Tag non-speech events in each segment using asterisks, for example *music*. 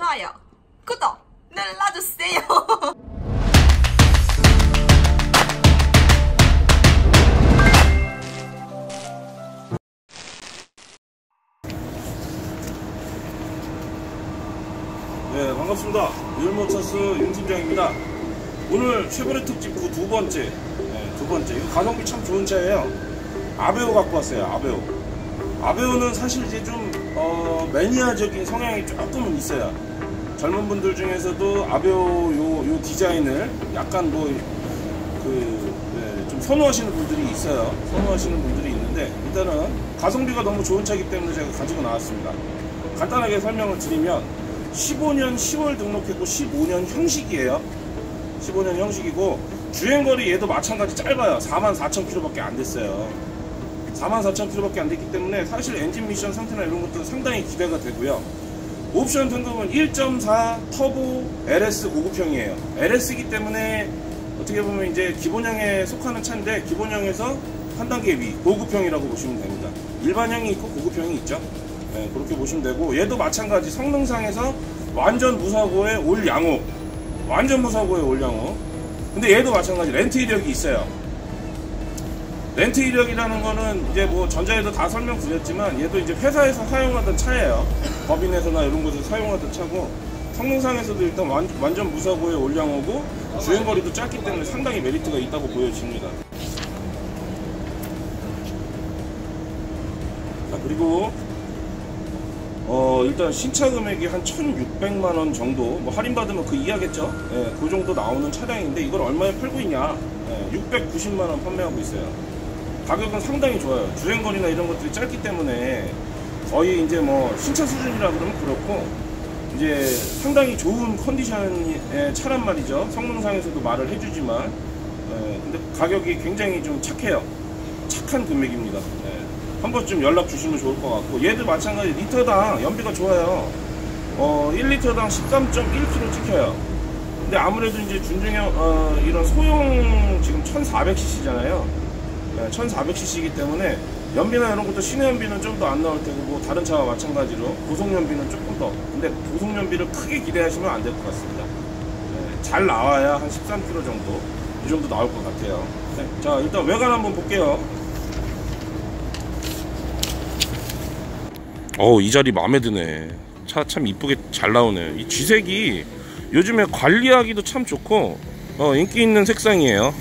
좋아요, 구독 눌러주세요. *laughs* 네, 반갑습니다. 유일모차스 윤 팀장입니다. 오늘 최고의 특집 그 두 번째, 네, 두 번째. 이거 가성비 참 좋은 차예요. 아베오 갖고 왔어요, 아베오. 아베오는 사실 이제 좀, 어, 매니아적인 성향이 조금은 있어요. 젊은 분들 중에서도 아베오 요, 요 디자인을 약간 뭐, 그, 네, 좀 선호하시는 분들이 있어요. 선호하시는 분들이 있는데, 일단은 가성비가 너무 좋은 차이기 때문에 제가 가지고 나왔습니다. 간단하게 설명을 드리면, 15년 10월 등록했고 15년 형식이에요. 15년 형식이고 주행거리 얘도 마찬가지 짧아요. 44,000km밖에 안 됐어요. 44,000km밖에 안 됐기 때문에 사실 엔진 미션 상태나 이런 것들은 상당히 기대가 되고요. 옵션 등급은 1.4 터보 LS 고급형이에요. LS이기 때문에 어떻게 보면 이제 기본형에 속하는 차인데 기본형에서 한 단계 위 고급형이라고 보시면 됩니다. 일반형이 있고 고급형이 있죠. 네, 그렇게 보시면 되고 얘도 마찬가지 성능상에서 완전 무사고의 올 양호 완전 무사고의 올 양호 근데 얘도 마찬가지 렌트 이력이 있어요 렌트 이력이라는 거는 이제 뭐 전자에도 다 설명 드렸지만 얘도 이제 회사에서 사용하던 차예요 법인에서나 이런 곳에서 사용하던 차고 성능상에서도 일단 완, 완전 무사고의 올 양호고 주행거리도 짧기 때문에 상당히 메리트가 있다고 보여집니다 자 그리고 어, 일단 신차 금액이 한 1,600만 원 정도, 뭐 할인 받으면 그 이하겠죠? 예, 그 정도 나오는 차량인데 이걸 얼마에 팔고 있냐? 예, 690만 원 판매하고 있어요. 가격은 상당히 좋아요. 주행거리나 이런 것들이 짧기 때문에 거의 이제 뭐 신차 수준이라 그러면 그렇고 이제 상당히 좋은 컨디션의 차란 말이죠. 성능상에서도 말을 해주지만 예, 근데 가격이 굉장히 좀 착해요. 착한 금액입니다. 예. 한 번쯤 연락 주시면 좋을 것 같고 얘도 마찬가지 리터당 연비가 좋아요 어 1리터당 13.1km 찍혀요 근데 아무래도 이제 준중형 어, 이런 소형 지금 1400cc잖아요 네, 1400cc이기 때문에 연비나 이런 것도 신의 연비는 좀 더 안 나올 테고 뭐 다른 차와 마찬가지로 고속 연비는 조금 더. 근데 고속 연비를 크게 기대하시면 안 될 것 같습니다. 네, 잘 나와야 한 13km 정도 이 정도 나올 것 같아요. 네, 자 일단 외관 한번 볼게요. 어우 이 자리 마음에 드네. 차 참 이쁘게 잘 나오네. 이 쥐색이 요즘에 관리하기도 참 좋고 어, 인기 있는 색상이에요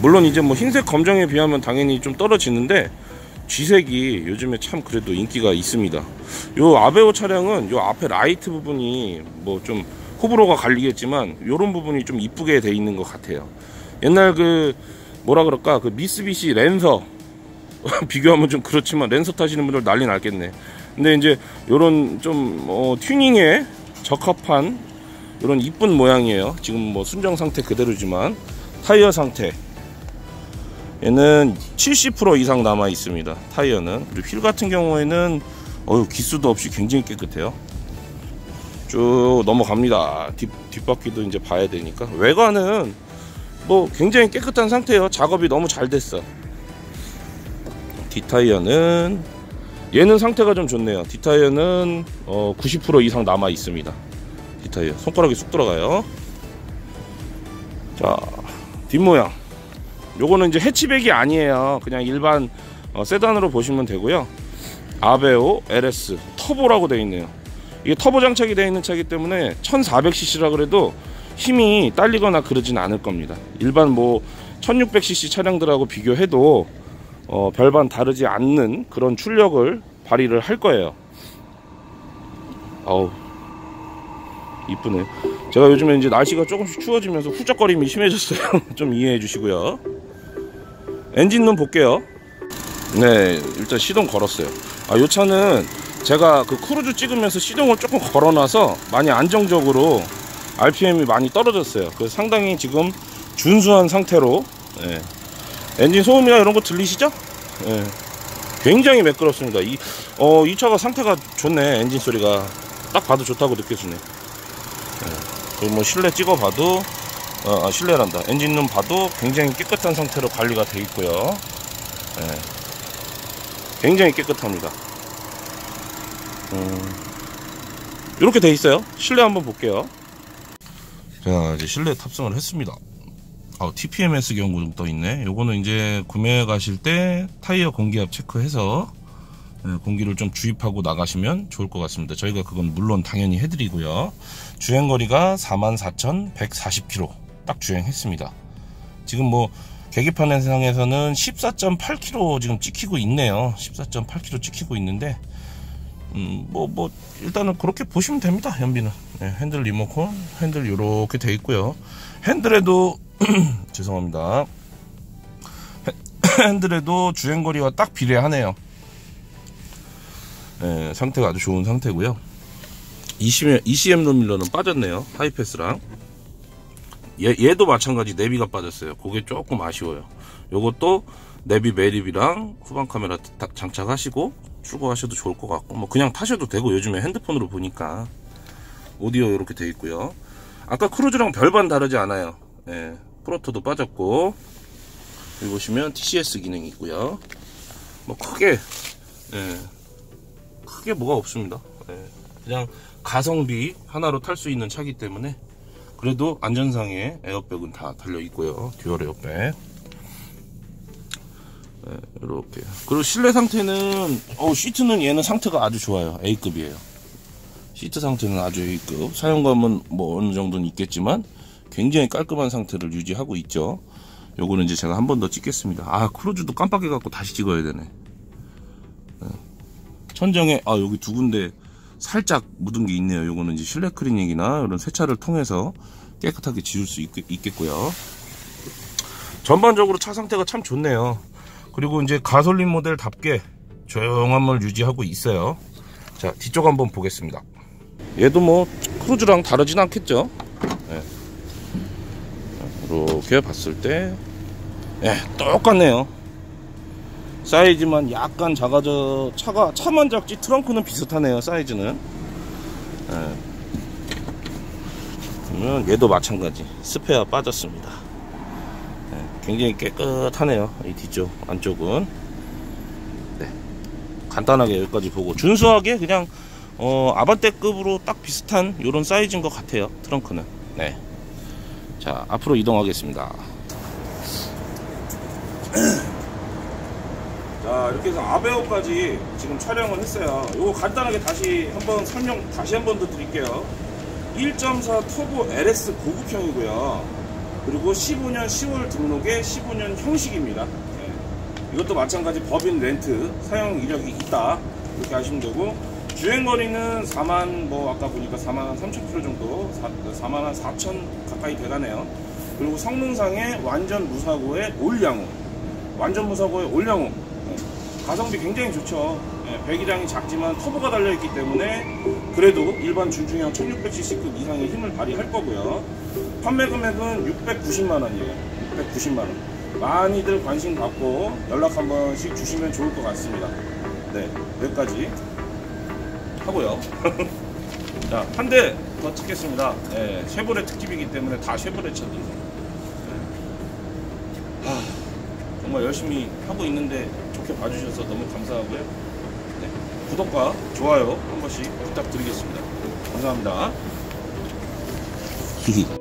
물론 이제 뭐 흰색 검정에 비하면 당연히 좀 떨어지는데 쥐색이 요즘에 참 그래도 인기가 있습니다. 요 아베오 차량은 요 앞에 라이트 부분이 뭐 좀 호불호가 갈리겠지만 요런 부분이 좀 이쁘게 돼 있는 것 같아요. 옛날 그 뭐라 그럴까? 그 미쓰비시 랜서. *laughs* 비교하면 좀 그렇지만 랜서 타시는 분들 난리 났겠네. 근데 이제 요런 좀 어, 튜닝에 적합한 이런 이쁜 모양이에요. 지금 뭐 순정 상태 그대로지만 타이어 상태 얘는 70% 이상 남아 있습니다 타이어는. 그리고 휠 같은 경우에는 어휴 기수도 없이 굉장히 깨끗해요. 쭉 넘어갑니다. 뒷, 뒷바퀴도 이제 봐야 되니까. 외관은 뭐 굉장히 깨끗한 상태예요. 작업이 너무 잘 됐어. 뒷타이어는 얘는 상태가 좀 좋네요. 뒷타이어는 어, 90% 이상 남아 있습니다. 뒷타이어. 손가락이 쑥 들어가요. 자 뒷모양 요거는 이제 해치백이 아니에요 그냥 일반 어, 세단으로 보시면 되고요 아베오 LS 터보라고 되어 있네요 이게 터보 장착이 되어 있는 차이기 때문에 1400cc라 그래도 힘이 딸리거나 그러진 않을 겁니다 일반 뭐 1600cc 차량들하고 비교해도 어, 별반 다르지 않는 그런 출력을 발휘를 할 거예요. 어우 이쁘네. 제가 요즘에 이제 날씨가 조금씩 추워지면서 후적거림이 심해졌어요. *laughs* 좀 이해해 주시고요. 엔진룸 볼게요. 네, 일단 시동 걸었어요. 아, 이 차는 제가 그 크루즈 찍으면서 시동을 조금 걸어놔서 많이 안정적으로 RPM이 많이 떨어졌어요. 그래서 상당히 지금 준수한 상태로 네, 엔진 소음이나 이런 거 들리시죠? 예. 굉장히 매끄럽습니다. 이, 어, 이 차가 상태가 좋네. 엔진 소리가. 딱 봐도 좋다고 느껴지네. 예. 그리고 뭐 실내 찍어봐도, 어, 아, 실내란다. 엔진룸 봐도 굉장히 깨끗한 상태로 관리가 돼 있고요. 예. 굉장히 깨끗합니다. 음. 이렇게 돼 있어요. 실내 한번 볼게요. 자, 이제 실내 탑승을 했습니다. 아, TPMS 경고 떠 있네. 요거는 이제 구매해 가실 때 타이어 공기압 체크해서 예, 공기를 좀 주입하고 나가시면 좋을 것 같습니다. 저희가 그건 물론 당연히 해드리고요. 주행거리가 44,140km 딱 주행했습니다. 지금 뭐 계기판상에서는 14.8km 지금 찍히고 있네요. 14.8km 찍히고 있는데 음, 뭐, 뭐, 일단은 그렇게 보시면 됩니다, 연비는. 네, 핸들 리모컨, 핸들 이렇게 돼 있고요. 핸들에도, *clears throat* 죄송합니다. 핸- *clears throat* 핸들에도 주행거리와 딱 비례하네요. 네, 상태가 아주 좋은 상태고요. ECM, ECM 롤밀러는 빠졌네요, 하이패스랑. 얘, 얘도 마찬가지 내비가 빠졌어요. 그게 조금 아쉬워요. 요것도 내비 매립이랑 후방 카메라 다- 장착하시고 출고하셔도 좋을 것 같고 뭐 그냥 타셔도 되고 요즘에 핸드폰으로 보니까 오디오 이렇게 돼 있고요. 아까 크루즈랑 별반 다르지 않아요. 예, 프로토도 빠졌고 여기 보시면 TCS 기능이 있고요. 뭐 크게 예, 크게 뭐가 없습니다. 예, 그냥 가성비 하나로 탈 수 있는 차기 때문에 그래도 안전상에 에어백은 다 달려 있고요. 듀얼 에어백. 네, 이렇게. 그리고 실내 상태는 어 시트는 얘는 상태가 아주 좋아요. A급이에요. 시트 상태는 아주 A급. 사용감은 뭐 어느 정도는 있겠지만 굉장히 깔끔한 상태를 유지하고 있죠. 요거는 이제 제가 한 번 더 찍겠습니다. 아 크루즈도 깜빡해 갖고 다시 찍어야 되네. 네. 천정에 아 여기 두 군데 살짝 묻은 게 있네요. 요거는 이제 실내 클리닉이나 이런 세차를 통해서 깨끗하게 지울 수 있, 있겠고요. 전반적으로 차 상태가 참 좋네요. 그리고 이제 가솔린 모델답게 조용함을 유지하고 있어요. 자, 뒤쪽 한번 보겠습니다. 얘도 뭐 크루즈랑 다르진 않겠죠? 네. 이렇게 봤을 때, 예, 똑같네요. 사이즈만 약간 작아져 차가 차만 작지 트렁크는 비슷하네요. 사이즈는. 예. 그러면 얘도 마찬가지 스페어 빠졌습니다. 네, 굉장히 깨끗하네요. 이 뒤쪽 안쪽은 네, 간단하게 여기까지 보고 준수하게 그냥 어, 아반떼급으로 딱 비슷한 이런 사이즈인 것 같아요. 트렁크는. 네. 자 앞으로 이동하겠습니다. 자 이렇게 해서 아베오까지 지금 촬영을 했어요. 이거 간단하게 다시 한번 설명 다시 한 번 더 드릴게요. 1.4 터보 LS 고급형이고요. 그리고 15년 10월 등록의 15년 형식입니다. 네. 이것도 마찬가지 법인 렌트 사용 이력이 있다 이렇게 하시면 되고 주행 거리는 4만 뭐 아까 보니까 4만 3천 킬로 정도 4, 만 4천 가까이 돼가네요. 그리고 성능상의 완전 무사고의 올양호 완전 무사고의 올양호 네. 가성비 굉장히 좋죠. 네, 배기량이 작지만 터보가 달려있기 때문에 그래도 일반 준중형 1600cc급 이상의 힘을 발휘할 거고요. 판매 금액은 690만원이에요. 690만원. 많이들 관심 갖고 연락 한 번씩 주시면 좋을 것 같습니다. 네, 여기까지 하고요. *laughs* 자, 한 대 더 찍겠습니다. 네, 쉐보레 특집이기 때문에 다 쉐보레 차들. 네. 아, 정말 열심히 하고 있는데 좋게 봐주셔서 너무 감사하고요. 네, 구독과 좋아요 한 번씩 부탁드리겠습니다. 감사합니다. *laughs*